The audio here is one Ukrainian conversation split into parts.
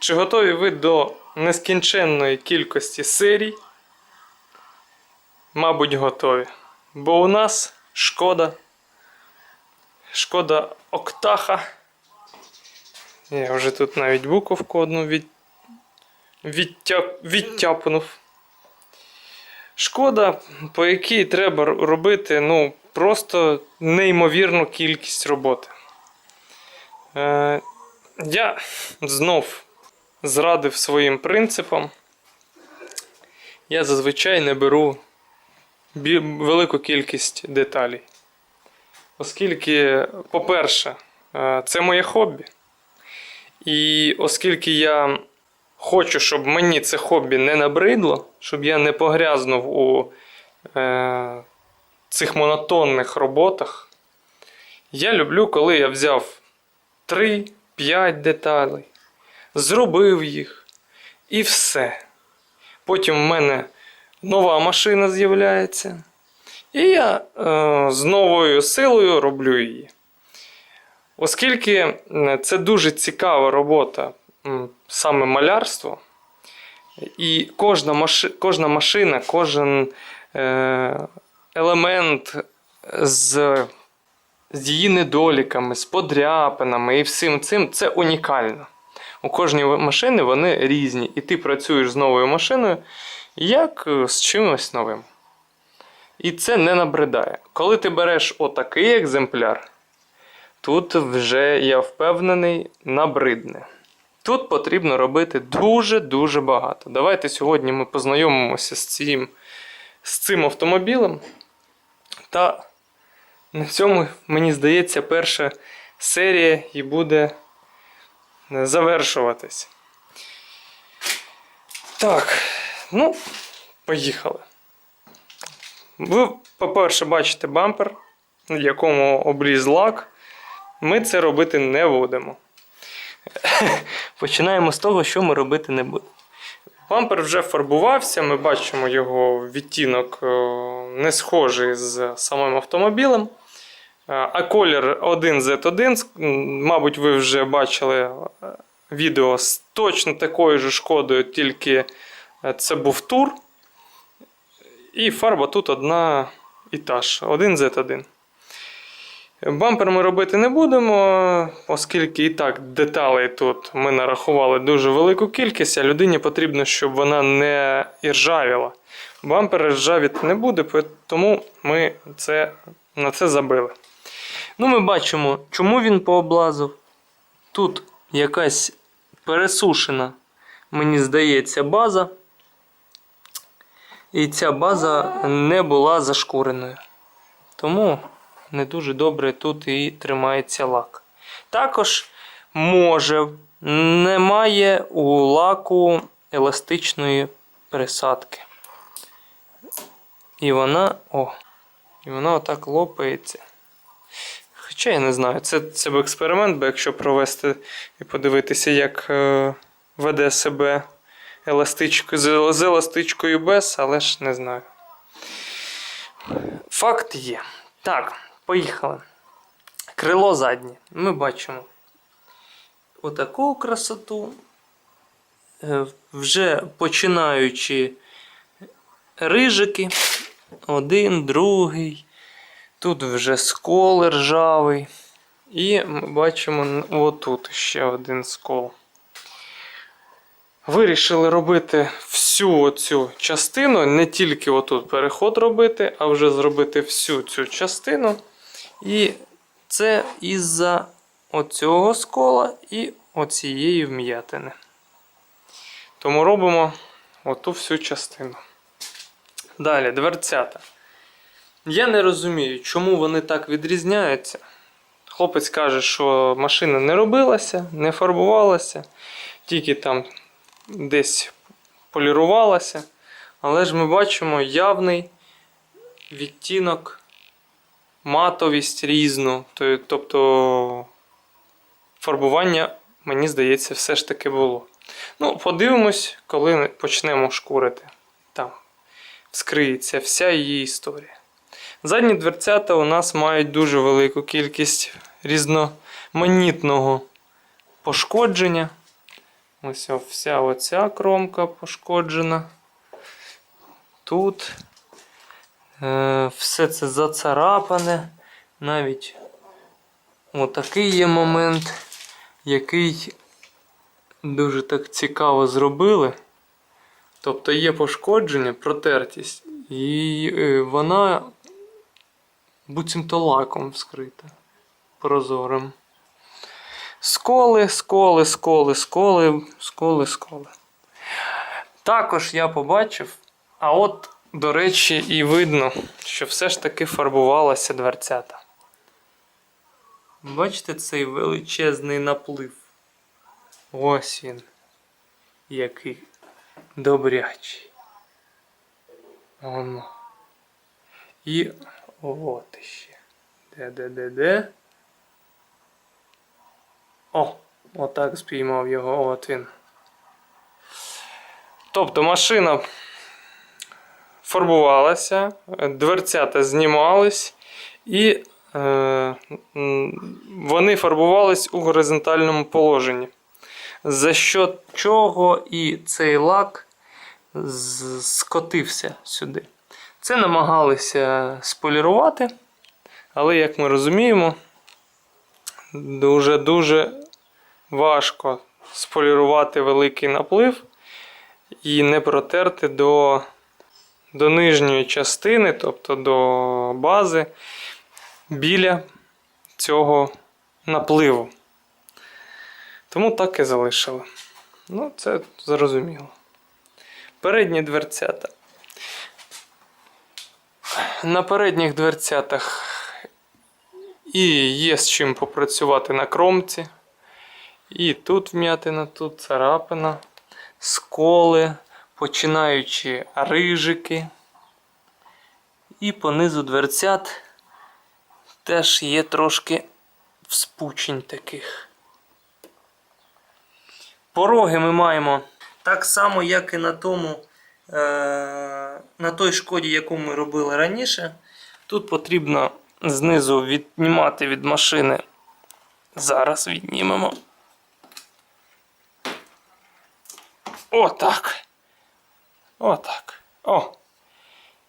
Чи готові ви до нескінченної кількості серій? Мабуть, готові. Бо у нас шкода. Шкода Октаха. Я вже тут навіть буковку одну від... відтя... відтяпнув. Шкода, по якій треба робити ну, просто неймовірну кількість роботи. Е, я знов зрадив своїм принципам. Я зазвичай не беру велику кількість деталей. Оскільки, по-перше, е, це моє хобі. І оскільки я хочу, щоб мені це хобі не набридло, щоб я не погрязнув у е, цих монотонних роботах, я люблю, коли я взяв 3-5 деталей, зробив їх і все. Потім в мене нова машина з'являється. І я е, з новою силою роблю її. Оскільки е, це дуже цікава робота, саме малярство, і кожна, маши, кожна машина, кожен е, елемент з, з її недоліками, з подряпинами і всім цим це унікально. У кожній машини вони різні, і ти працюєш з новою машиною як е, з чимось новим. І це не набридає. Коли ти береш отакий екземпляр, тут вже я впевнений набридне. Тут потрібно робити дуже-дуже багато. Давайте сьогодні ми познайомимося з цим, з цим автомобілем. Та на цьому, мені здається, перша серія і буде завершуватись. Так, ну, поїхали. Ви, по-перше, бачите бампер, в якому обліз лак. Ми це робити не будемо. Починаємо з того, що ми робити не будемо. Бампер вже фарбувався, ми бачимо його відтінок е, не схожий з самим автомобілем. А колір 1Z1, мабуть, ви вже бачили е, відео з точно такою ж шкодою, тільки е, це був тур. І фарба тут одна і та ж 1Z1. Бампер ми робити не будемо, оскільки і так деталей тут ми нарахували дуже велику кількість, а людині потрібно, щоб вона не іржавіла. Бампер ржавіти не буде, тому ми це, на це забили. Ну, ми бачимо, чому він пооблазив. Тут якась пересушена, мені здається, база. І ця база не була зашкуреною. Тому не дуже добре тут і тримається лак. Також може немає у лаку еластичної присадки. І вона. О, і вона отак лопається. Хоча я не знаю, це, це б експеримент, бо якщо провести і подивитися, як е, веде себе еластичко, з, з еластичкою без, але ж не знаю. Факт є. Так, поїхали. Крило заднє. Ми бачимо отаку красоту. Е, Вже починаючи рижики. Один, другий. Тут вже скол ржавий. І ми бачимо отут ще один скол. Вирішили робити всю оцю частину, не тільки отут переход робити, а вже зробити всю цю частину. І це із-за оцього скола і оцієї вм'ятини. Тому робимо оту всю частину. Далі, дверцята. Я не розумію, чому вони так відрізняються. Хлопець каже, що машина не робилася, не фарбувалася, тільки там десь полірувалася. Але ж ми бачимо явний відтінок, матовість різну. Тобто фарбування, мені здається, все ж таки було. Ну, подивимось, коли почнемо шкурити. Там вскриється вся її історія. Задні дверцята у нас мають дуже велику кількість різноманітного пошкодження. Ось вся оця кромка пошкоджена. Тут е, все це зацарапане. Навіть отакий є момент, який дуже так цікаво зробили. Тобто є пошкодження, протертість, і е, вона буцімто лаком вскрита прозорим. Сколи, сколи, сколи, сколи, сколи, сколи. Також я побачив, а от, до речі, і видно, що все ж таки фарбувалася дверцята. Бачите цей величезний наплив? Ось він. Який добрячий. Воно. І от іще. Де, де, де, де. О, отак спіймав його, от він. Тобто машина фарбувалася, дверцята знімались, і е, вони фарбувались у горизонтальному положенні. За що чого і цей лак скотився сюди. Це намагалися сполірувати, але, як ми розуміємо, дуже-дуже важко сполірувати великий наплив і не протерти до, до нижньої частини, тобто до бази, біля цього напливу. Тому так і залишили. Ну, це зрозуміло. Передні дверцята. На передніх дверцятах і є з чим попрацювати на кромці. І тут вм'ятина, тут царапина, сколи, починаючи рижики. І по низу дверцят теж є трошки вспучень таких. Пороги ми маємо так само, як і на тому, на той шкоді, яку ми робили раніше. Тут потрібно знизу віднімати від машини. Зараз віднімемо. Отак. Отак. О!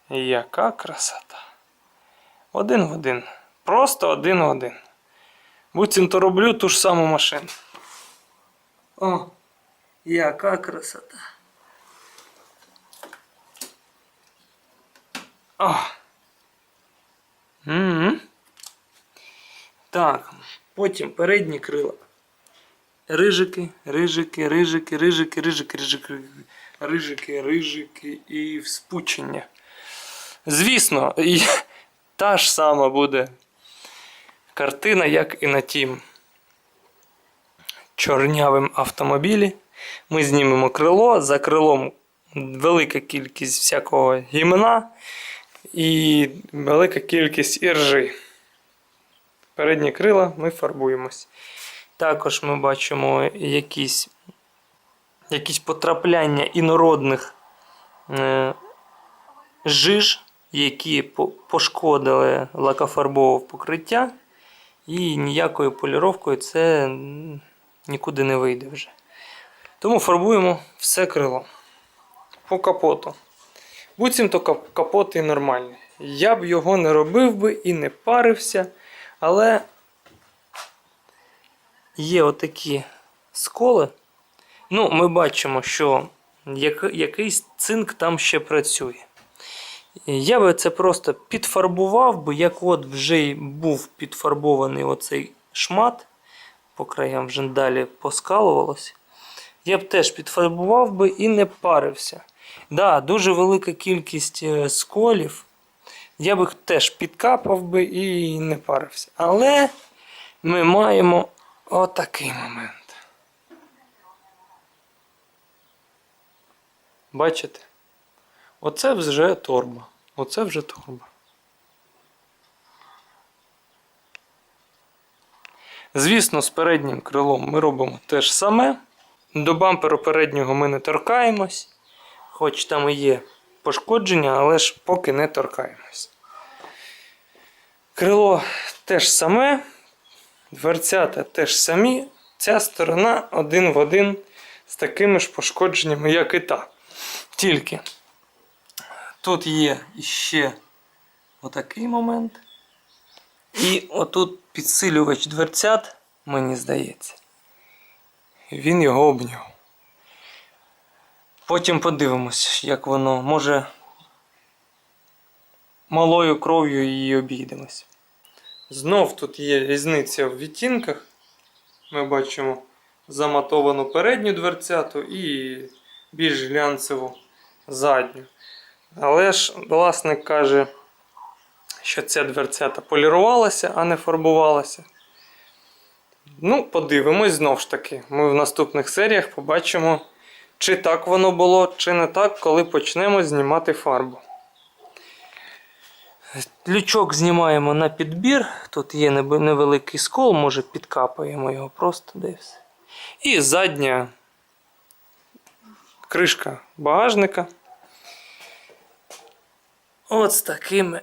Яка красота. Один в один. Просто один в один. Буцімто роблю ту ж саму машину. О, яка красота. О. Угу. Так, потім передні крила. Рижики, рижики, рижики, рижики, рижики, рижики, рижики, рижики і вспучення. Звісно, і та ж сама буде картина, як і на тім чорнявим автомобілі. Ми знімемо крило, за крилом велика кількість всякого гімна і велика кількість іржи. Передні крила ми фарбуємось. Також ми бачимо якісь, якісь потрапляння інородних е, жиж, які пошкодили лакофарбове покриття. І ніякою поліровкою це нікуди не вийде вже. Тому фарбуємо все крило. По капоту. Буцімто кап- капот і нормальний. Я б його не робив би і не парився, але є отакі сколи. Ну, ми бачимо, що як, якийсь цинк там ще працює. Я би це просто підфарбував, би, як от вже був підфарбований оцей шмат, по краям вже далі поскалувалося. Я б теж підфарбував би і не парився. Да, дуже велика кількість е, сколів. Я би теж підкапав би і не парився. Але ми маємо отакий момент. Бачите? Оце вже торба. Оце вже торба. Звісно, з переднім крилом ми робимо те ж саме. До бамперу переднього ми не торкаємось, хоч там і є пошкодження, але ж поки не торкаємось. Крило теж саме, дверцята теж самі. Ця сторона один в один з такими ж пошкодженнями, як і та. Тільки тут є іще отакий момент. І отут підсилювач дверцят, мені здається. Він його обняв. Потім подивимось, як воно. Може малою кров'ю її обійдемось. Знов тут є різниця в відтінках. Ми бачимо заматовану передню дверцяту і більш глянцеву задню. Але ж власник каже, що ця дверцята полірувалася, а не фарбувалася. Ну, подивимось знову ж таки. Ми в наступних серіях побачимо, чи так воно було, чи не так, коли почнемо знімати фарбу. Лючок знімаємо на підбір. Тут є невеликий скол, може підкапаємо його просто десь. І задня кришка багажника. От з такими.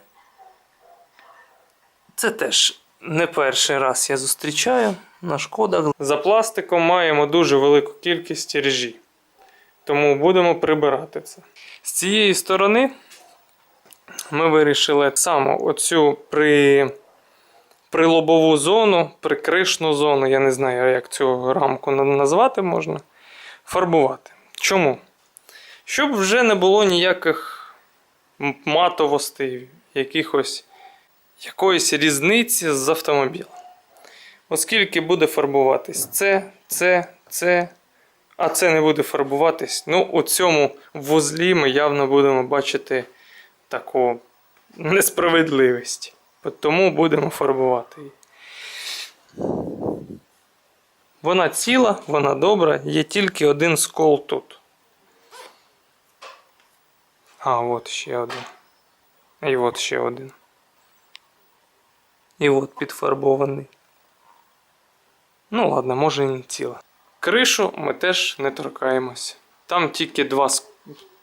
Це теж не перший раз я зустрічаю на шкодах. За пластиком маємо дуже велику кількість режі. Тому будемо прибирати це. З цієї сторони ми вирішили саме оцю при, прилобову зону, прикришну зону, я не знаю, як цю рамку назвати можна, фарбувати. Чому? Щоб вже не було ніяких матовостей, якихось якоїсь різниці з автомобілем. Оскільки буде фарбуватись це, це, це, а це не буде фарбуватись. Ну, у цьому вузлі ми явно будемо бачити таку несправедливість. Тому будемо фарбувати її. Вона ціла, вона добра, є тільки один скол тут. А, от ще один. І от ще один. І от підфарбований. Ну ладно, може і не ціла. Кришу ми теж не торкаємось. Там тільки два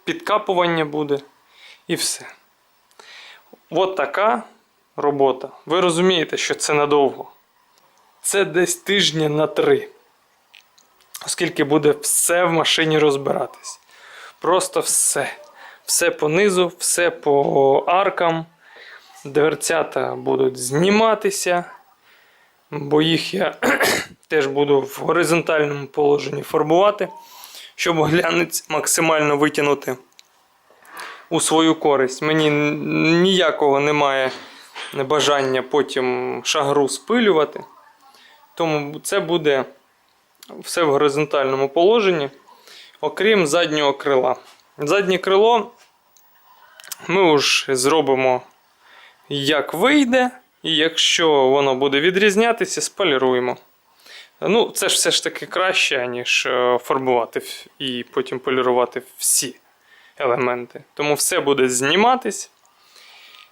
підкапування буде. І все. От така робота. Ви розумієте, що це надовго. Це десь тижня на три. Оскільки буде все в машині розбиратись. Просто все. Все по низу, все по аркам. Дверцята будуть зніматися, бо їх я теж буду в горизонтальному положенні фарбувати, щоб глянець максимально витягнути у свою користь. Мені ніякого немає бажання потім шагру спилювати. Тому це буде все в горизонтальному положенні, окрім заднього крила. Заднє крило ми ж зробимо як вийде, і якщо воно буде відрізнятися, споліруємо. Ну, це ж все ж таки краще, ніж е, фарбувати і потім полірувати всі елементи. Тому все буде зніматись.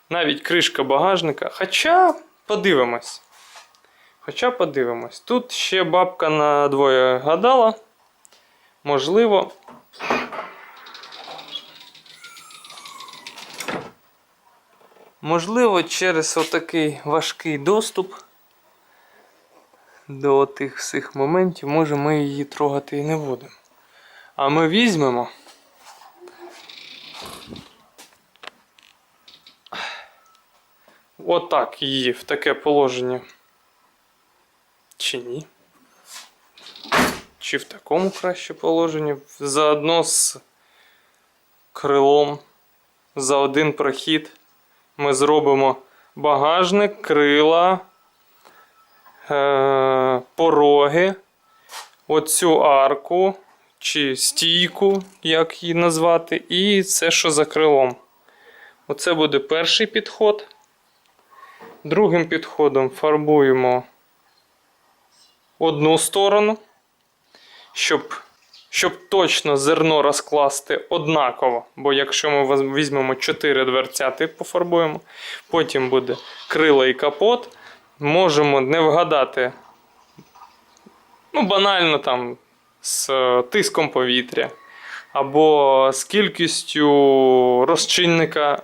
Навіть кришка багажника. Хоча подивимось. Хоча подивимось. Тут ще бабка на двоє гадала. Можливо. Можливо, через отакий важкий доступ до тих всіх моментів, може ми її трогати і не будемо. А ми візьмемо. Отак її в таке положення. Чи ні? Чи в такому краще положенні? Заодно з крилом за один прохід ми зробимо багажник, крила, пороги, оцю арку чи стійку, як її назвати, і все, що за крилом. Оце буде перший підход. Другим підходом фарбуємо одну сторону, щоб, щоб точно зерно розкласти однаково. Бо якщо ми візьмемо 4 дверцяти, пофарбуємо, потім буде крила і капот, можемо не вгадати, ну, банально там з е, тиском повітря, або з кількістю розчинника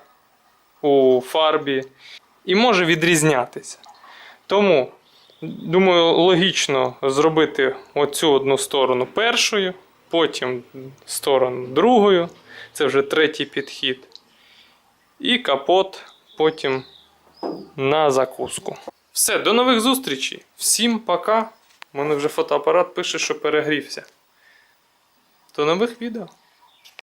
у фарбі, і може відрізнятися. Тому, думаю, логічно зробити оцю одну сторону першою, потім сторону другою. Це вже третій підхід. І капот потім на закуску. Все, до нових зустрічей. Всім пока. У мене вже фотоапарат пише, що перегрівся. До нових відео.